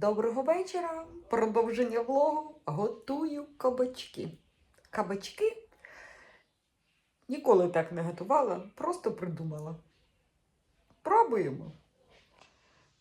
Доброго вечора! Продовження влогу. Готую кабачки. Кабачки ніколи так не готувала, просто придумала. Пробуємо.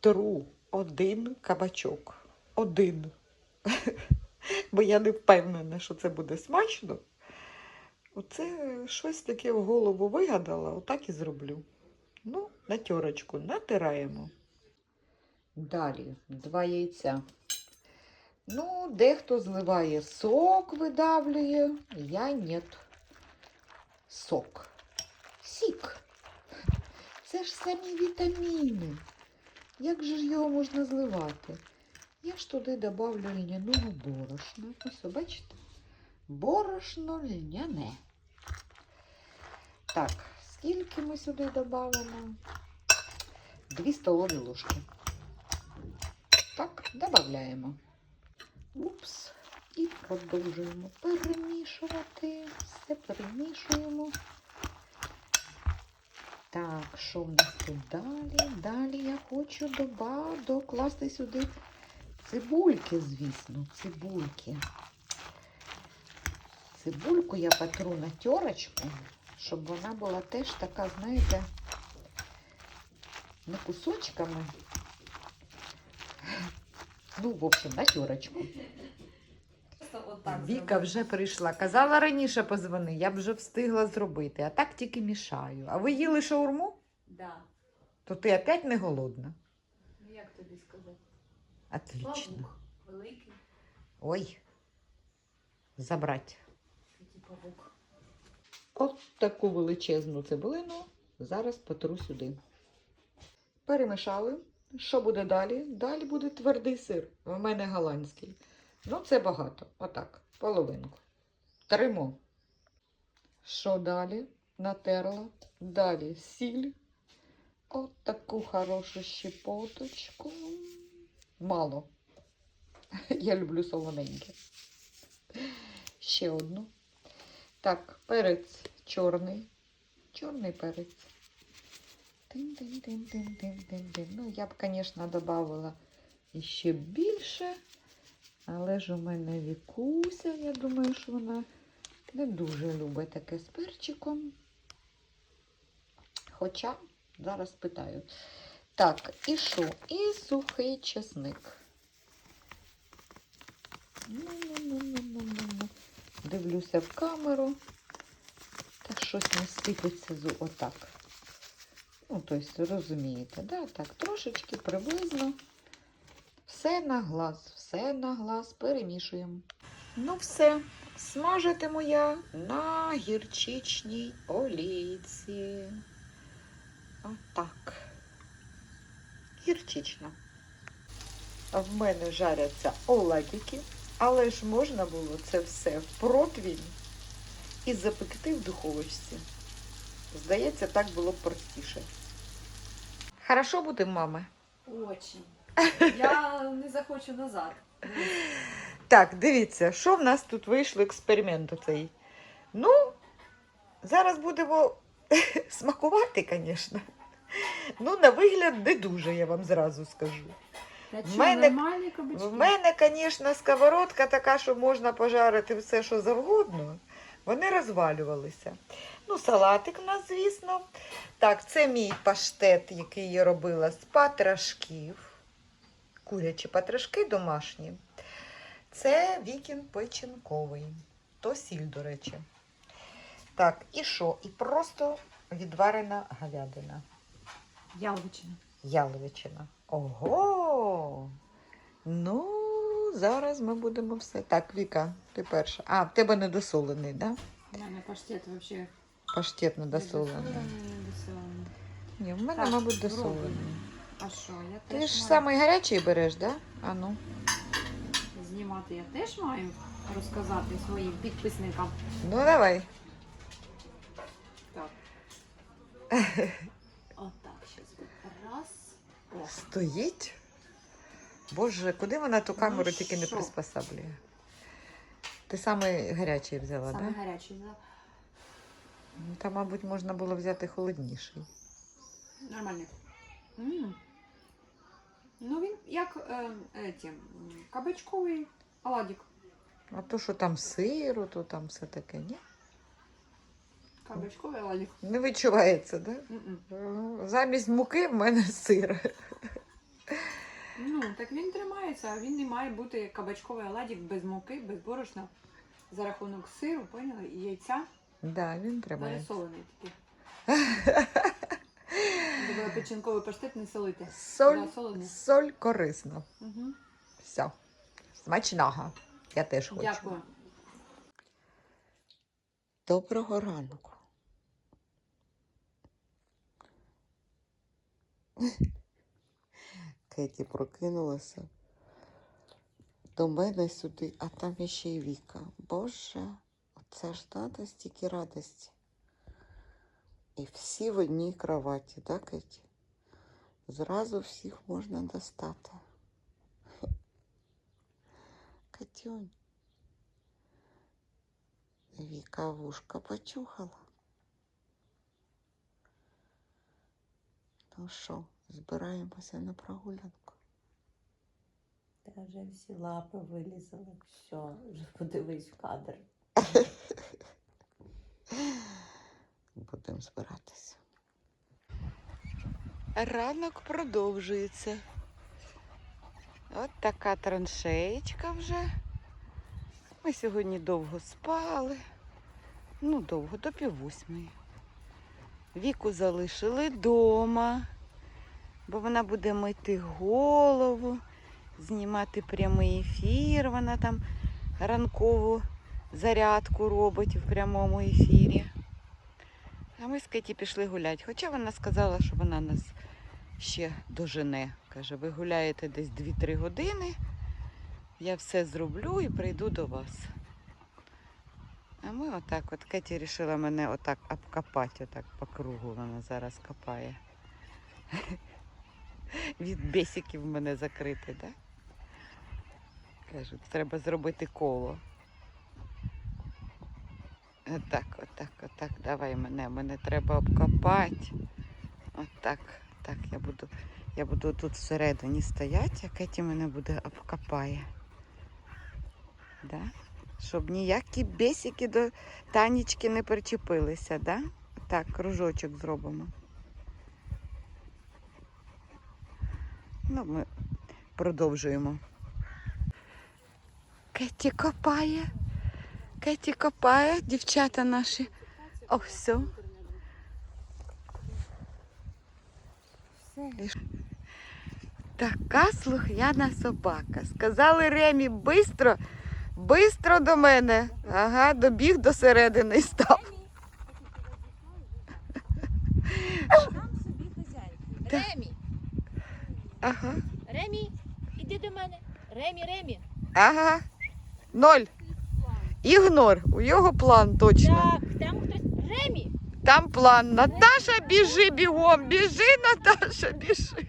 Тру один кабачок. Один. Бо я не впевнена, що це буде смачно. Оце щось таке в голову вигадала, отак і зроблю. Ну, на тьорочку натираємо. Далі два яйця. Ну, дехто зливає сок, видавлює, я ні. Сок. Сік. Це ж самі вітаміни. Як же ж його можна зливати? Я ж туди добавлю льняного борошна. Ось, бачите? Борошно льняне. Так, скільки ми сюди додамо? Дві столові ложки. Додаємо. Упс. І продовжуємо перемішувати. Все перемішуємо. Так, що в нас тут далі? Далі я хочу доба... докласти сюди цибульки, звісно, цибульки. Цибульку я потру на терочку, щоб вона була теж така, знаєте, не кусочками, Ну, в общем, на терочку. Віка вже прийшла. Казала раніше позвони, я б вже встигла зробити, а так тільки мішаю. А ви їли шаурму? Да. То ти опять не голодна? Ну як тобі сказати? Отлично. Павук великий, Ой. Забрать. такий павук. От таку величезну цибулину зараз потру сюди. Перемішали. Що буде далі? Далі буде твердий сир. У мене голландський. Ну, це багато. Отак, половинку. Тримо. Що далі? Натерла. Далі сіль. От таку хорошу щепоточку. Мало. Я люблю солоненьке. Ще одну. Так, перець чорний. Чорний перець. Тин-тин-тин-тин-тин-тин-тин. Ну, я б, звісно, додавала ще більше. Але ж у мене вікуся, я думаю, що вона не дуже любить таке з перчиком. Хоча, зараз питаю. Так, і що? І сухий чесник. Дивлюся в камеру. Так щось не сипеться з отак. Ну, тобто, розумієте, да? так, трошечки приблизно. Все на глаз, все на глаз перемішуємо. Ну, все, смажитиму я на гірчичній олійці. Отак. Гірчична. В мене жаряться оладики, але ж можна було це все в противень і запекти в духовочці. Здається, так було простіше. Хорошо бути мами. Очень. Я не захочу назад. Так, дивіться, що в нас тут вийшло експеримент оцей. Ну, зараз будемо смакувати, звісно. Ну, на вигляд не дуже, я вам зразу скажу. В мене- В мене, звісно, сковородка така, що можна пожарити все, що завгодно. Вони розвалювалися. Ну, салатик у нас, звісно. Так, це мій паштет, який я робила з патрашків. Курячі патрашки домашні. Це вікін печінковий. То сіль, до речі. Так, і що? І просто відварена говядина. Яловичина. Яловичина. Ого! Ну, зараз ми будемо все. Так, Віка, ти перша. А, в тебе недосолений, так? Да? У мене паштет взагалі Паштет недосолений. Ні, в мене, Так, мабуть, досолений. А що, я Ти ж маю самий гарячий береш? Да? А ну. знімати, я теж маю розказати своїм підписникам. Ну, давай. Так. Отак, щас. Раз. О. Стоїть. Боже, куди вона ту камеру Ну, тільки не що? приспосаблює? Ти самий гарячий взяла, так? Саме Да? гарячий, да? Ну, Та, мабуть, можна було взяти холодніший. Нормально. М. Ну він як е, еті, кабачковий оладик. А то, що там сиру, то там все таке, ні? Кабачковий оладик. Не відчувається, так? Да? Замість муки в мене сир. Ну, так він тримається, а він не має бути кабачковий оладик без муки, без борошна. За рахунок сиру, поняли? І яйця Да, він тримає. пересолений такий. Треба печінковий паштет не солити. Соль, Да, соль корисна. Угу. Все. Смачного. Я теж хочу. Дякую. Доброго ранку. Кеті прокинулася до мене сюди, а там іще й Віка. Боже, оце ж надо стільки радості. І всі в одній кроваті, так, Кеті? Зразу всіх можна достати. Катюнь. Віка вушка почухала. Ну що, збираємося на прогулянку. Та вже всі лапи вилізали, все, вже подивись в кадр. Будемо збиратися. Ранок продовжується. От така траншеєчка вже. Ми сьогодні довго спали. Ну, довго, до пів восьмої. Віку залишили вдома, бо вона буде мити голову, знімати прямий ефір. Вона там ранкову зарядку робить в прямому ефірі. А ми з Кеті пішли гуляти. Хоча вона сказала, що вона нас ще дожене. Каже, ви гуляєте десь 2-3 години, я все зроблю і прийду до вас. А ми отак, от Кеті вирішила мене отак обкопати, отак по кругу вона зараз копає. Від бесиків мене закрити, так? Кажуть, треба зробити коло. Отак, отак, отак. Давай мене. Мене треба обкопати. Отак. Так, я буду, я буду тут всередині стояти, а Кеті мене буде обкопає. Да? Щоб ніякі бесики до танічки не причепилися, да? Так, кружочок зробимо. Ну, ми продовжуємо. Кеті копає. Кеті копає, дівчата наші. О, все. Така слухняна собака. Сказали Ремі, бистро, бистро до мене. Ага, добіг до середини став. Сам собі хазяїн. Ремі, Ага, Ремі, іди до мене. Ремі, Ремі. ага. Ноль. Ігнор. У його план точно. Так, там хтось. Ремі! Там план. Наташа, біжи бігом, біжи, Наташа, біжи.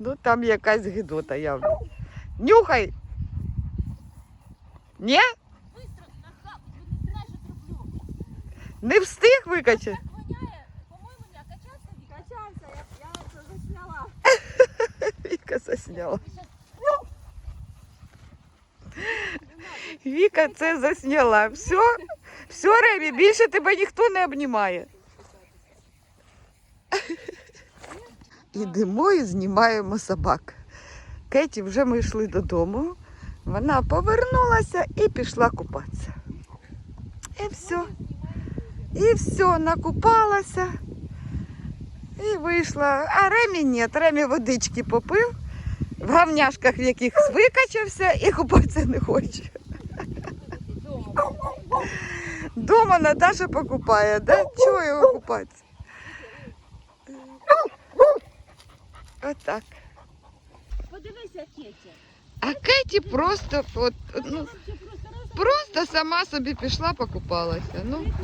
Ну, там якась гидота явно. Нюхай. Ні? Не встиг викачати? Так воняє, по-моєму, не качався Віка. Качався, я, я це засняла. Віка засняла. Віка це засняла. Все, все, Ремі, більше тебе ніхто не обнімає. Ідемо і знімаємо собак. Кеті вже ми йшли додому. Вона повернулася і пішла купатися. І все. І все, накупалася. І вийшла. А Ремі ні, Ремі водички попив, в гавняшках в якихось викачався і купатися не хоче. Дома Наташа покупає, да? Чого його купатися? Отак. Подивися, Кетя. А Кеті просто, от, ну, просто сама собі пішла покупалася. Ну,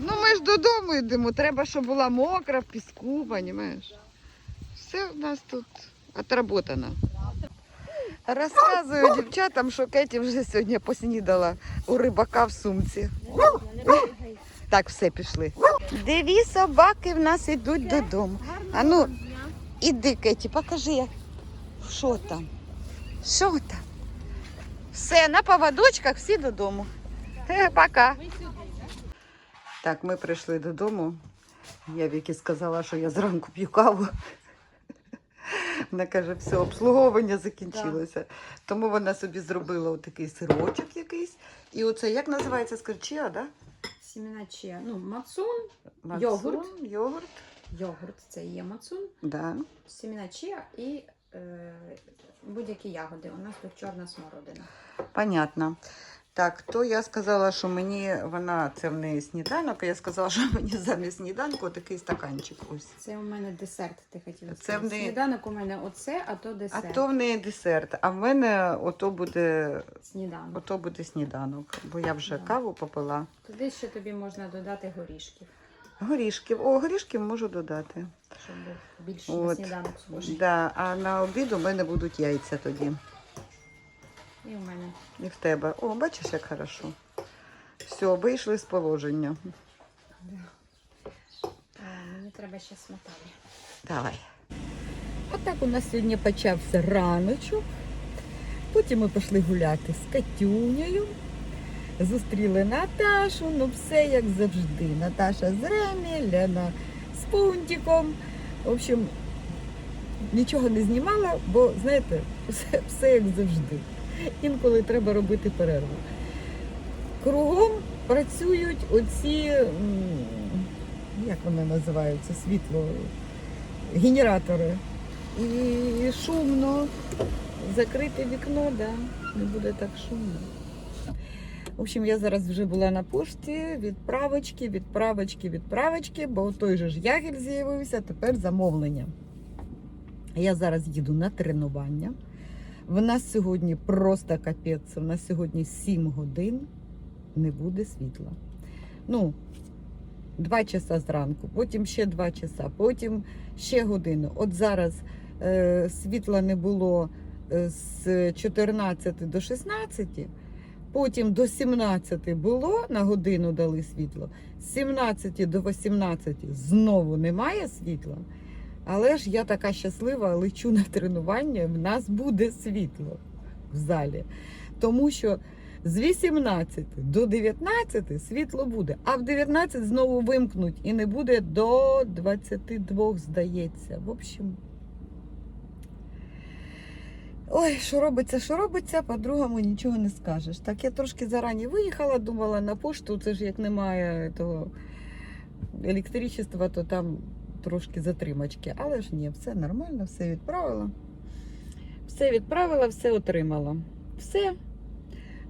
ну ми ж додому йдемо, треба, щоб була мокра в піску, розумієш? Все в нас тут отработано. Розказую дівчатам, що Кеті вже сьогодні поснідала у рибака в сумці. Так, все, пішли. Дві собаки в нас йдуть додому. А ну, іди, Кеті, покажи, що там. Що там? Все, на поводочках всі додому. Е, Пока. Так, ми прийшли додому. Я Вікі сказала, що я зранку п'ю каву. Вона каже, все, обслуговування закінчилося. Тому вона собі зробила отакий сирочок якийсь. І оце як називається скорчія, да? Сімена чия. Ну, мацун, Мацун, Йогурт. Йогурт. йогурт це є мацун, Да. сімена чия і е, будь-які ягоди. У нас тут чорна смородина. Понятно. Так, то я сказала, що мені вона, це в неї сніданок, а я сказала, що мені замість сніданку такий стаканчик. Ось. Це у мене десерт, ти хотіла Це в неї- Сніданок у мене оце, а то десерт. А то в неї десерт, а в мене ото буде, Сніданок. ото буде сніданок, бо я вже Да. каву попила. Туди ще тобі можна додати горішків, Горішків. О, горішків можу додати. щоб був більш на сніданок схожий. Да, а на обід у мене будуть яйця тоді. І у мене. І в тебе. О, бачиш, як хорошо. Все, вийшли з положення. А, мені треба ще сметани. Давай. Отак у нас сьогодні почався раночок. Потім ми пішли гуляти з Катюнею. Зустріли Наташу, ну все як завжди. Наташа з Ремі, Лена з Пунтиком. В общем, нічого не знімала, бо, знаєте, все, все як завжди. Інколи треба робити перерву. Кругом працюють оці, як вони називаються, світло, генератори. І шумно. Закрите вікно, да, не буде так шумно. В общем, я зараз вже була на пошті, відправочки, відправочки, відправочки, бо той же ж ягель з'явився, тепер замовлення. Я зараз їду на тренування. В нас сьогодні просто капець. У нас сьогодні 7 годин не буде світла. Ну, 2 часа зранку, потім ще 2 часа, потім ще годину. От зараз е, світла не було е, з 14 до 16, потім до 17 було, на годину дали світло, з 17 до 18 знову немає світла. Але ж я така щаслива, лечу на тренування, в нас буде світло в залі. Тому що з 18 до 19 світло буде, а в 19 знову вимкнуть і не буде до 22, здається. В общем. Ой, що робиться, що робиться, по-другому нічого не скажеш. Так, я трошки зарані виїхала, думала на пошту, це ж як немає того електричества, то там трошки затримачки. Але ж ні, все нормально, все відправила. Все відправила, все отримала. Все.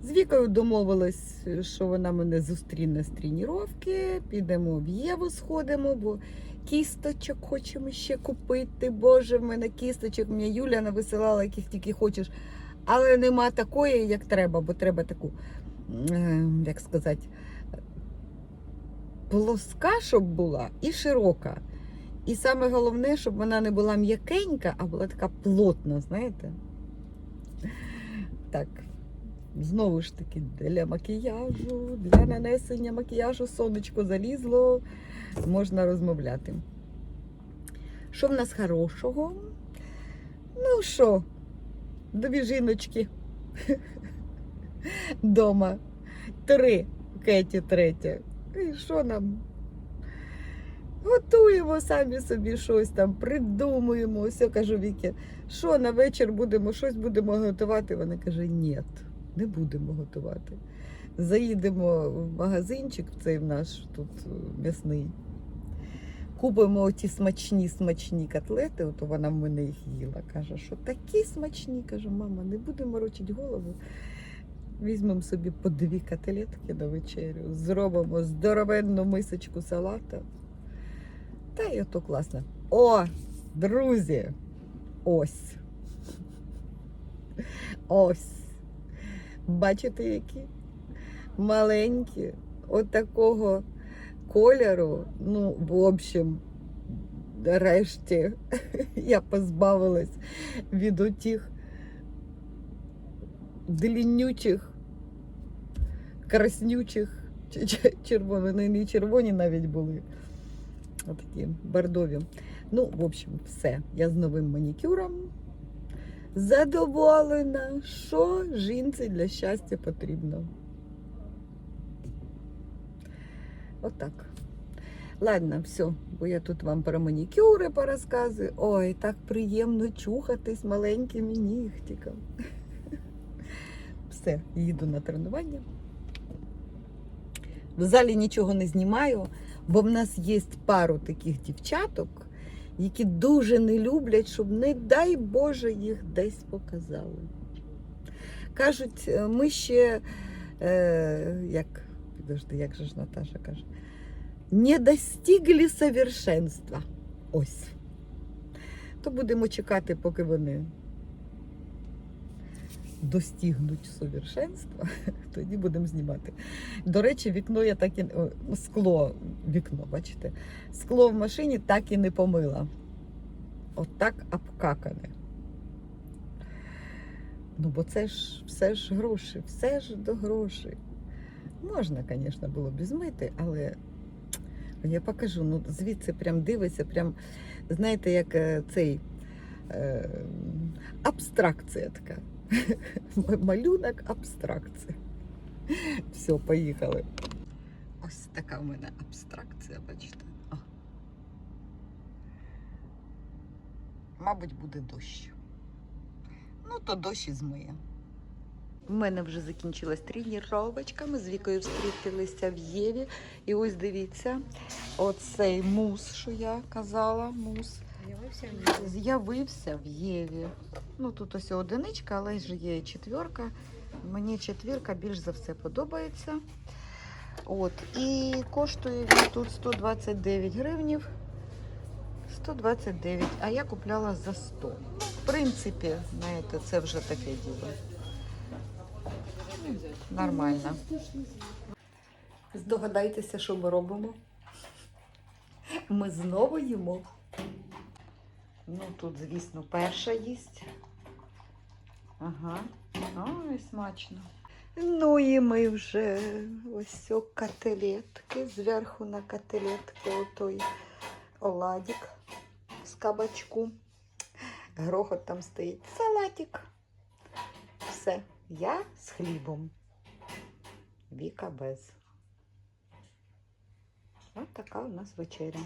З Вікою домовилась, що вона мене зустріне з тренування, підемо в Єву, сходимо, бо кісточок хочемо ще купити. Боже, в мене кісточок. Мені Юля нависилала, яких тільки хочеш. Але нема такої, як треба, бо треба таку, е, як сказати, плоска, щоб була, і широка. І саме головне, щоб вона не була м'якенька, а була така плотна, знаєте? Так, знову ж таки, для макіяжу, для нанесення макіяжу сонечко залізло, можна розмовляти. Що в нас хорошого? Ну що, дві жіночки дома. Три, Кеті третя. І що нам? Готуємо самі собі щось там, придумуємо. Все кажу Вікі, що на вечір будемо, щось будемо готувати. Вона каже, ні, не будемо готувати. Заїдемо в магазинчик, цей в наш тут е, м'ясний. Купимо ті смачні смачні котлети, от вона в мене їх їла. Каже, що такі смачні. Кажу, мама, не будемо морочити голову. Візьмемо собі по дві котлетки на вечерю, зробимо здоровенну мисочку салата. Та й ото класно. О, друзі! Ось. Ось. Бачите, які? Маленькі, от такого кольору. Ну, в общем, нарешті я позбавилась від отих длиннючих, краснючих, чи- чи- червоні, вони не червоні навіть були. Отакі бордові. Ну, в общем, все. Я з новим манікюром. Задоволена, що жінці для щастя потрібно. Отак. Ладно, все, бо я тут вам про манікюри порозказую. Ой, так приємно чухатись маленькими нігтиком. Все, їду на тренування. В залі нічого не знімаю, бо в нас є пару таких дівчаток, які дуже не люблять, щоб, не дай Боже, їх десь показали. Кажуть, е, ми ще, е, як, підожди, як же ж Наташа каже, не достигли совершенства. Ось. То будемо чекати, поки вони достигнуть совершенства, тоді будемо знімати. До речі, вікно я так і скло, вікно, бачите, скло в машині так і не помила. Отак обкакане. Ну, бо це ж все ж гроші, все ж до грошей. Можна, звісно, було б змити, але я покажу, ну звідси прям дивиться, прям, знаєте, як е, цей е, абстракція така. Малюнок абстракція. Все, поїхали. Ось така в мене абстракція, бачите. О. Мабуть, буде дощ. Ну, то дощ і змиє. У мене вже закінчилась тренувачка. Ми з Вікою зустрілися в Єві. І ось дивіться, оцей мус, що я казала, мус. З'явився в Єві. Ну тут ось одиничка, але ж є і четверка. Мені четвірка більш за все подобається. От. І коштує він тут 129 гривнів. 129, а я купляла за 100. Ну, в принципі, знаєте, це вже таке діло. Нормально. Здогадайтеся, що ми робимо. Ми знову їмо. Ну, тут, звісно, перша їсть. Ага. Ой, смачно. Ну і ми вже ось о котлетки. Зверху на котлетки отой оладик з кабачку. Грохот там стоїть. Салатик. Все. Я з хлібом. Віка без. Ось така у нас вечеря.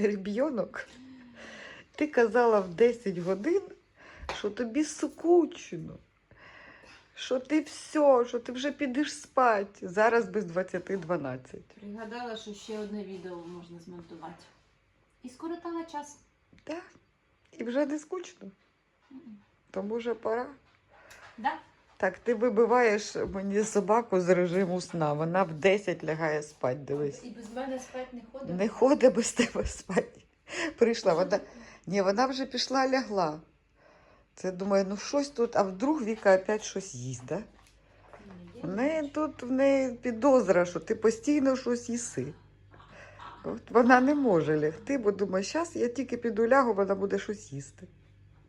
Ребенок, ти казала в 10 годин, що тобі скучно, що ти все, що ти вже підеш спати. Зараз без 20.12. Пригадала, що ще одне відео можна змонтувати. І скоротала час. Так, і вже не скучно. То може пора. Да? Так, ти вибиваєш мені собаку з режиму сна. Вона в 10 лягає спати, дивись. І без мене спати не ходить. Не ходить без тебе спати. Прийшла, вона. Ні, вона вже пішла, лягла. Це думаю, ну щось тут, а вдруг Віка опять щось їсть, да? В неї тут в неї підозра, що ти постійно щось їси. От вона не може лягти, бо думає, зараз я тільки піду лягу, вона буде щось їсти.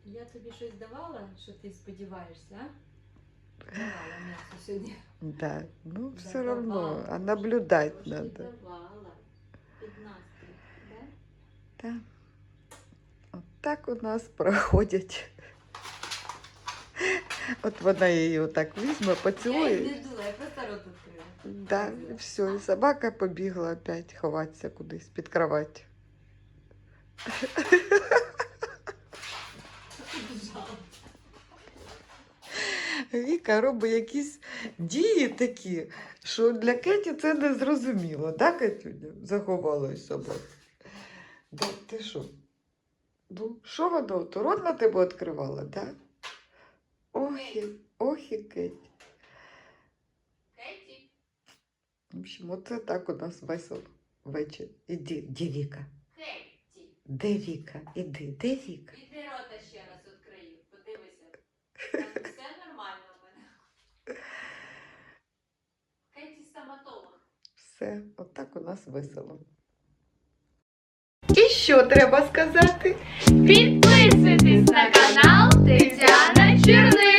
Я тобі щось давала, що ти сподіваєшся, а? Давала м'ясо сьогодні. Да. Ну, Да, все одно, давала. а наблюдати Трошки треба. давала. Під настрій. Да? Так. От так у нас проходять. От вона її отак візьме, Я поцілує. її не дула, я просто рот відкрила. Да, і все, і собака побігла опять ховатися кудись під кровать. Віка робить якісь дії такі, що для Кеті це не зрозуміло, да, Катюня? Заховалась собака. Да, ти що? Ну, що воно? То рот на тебе відкривала, да? Ох, і, ох і Кеті. Кеті, В общем, оце так у нас весело вечір. Іди, де Віка? Кеті. Де Віка? Іди, де Віка? Іди рота ще раз відкрию. Подивися. Там все нормально в мене. Кеті стоматолог. Все, отак у нас весело. І що треба сказати? Підписуйтесь на канал Тетяна Черниш.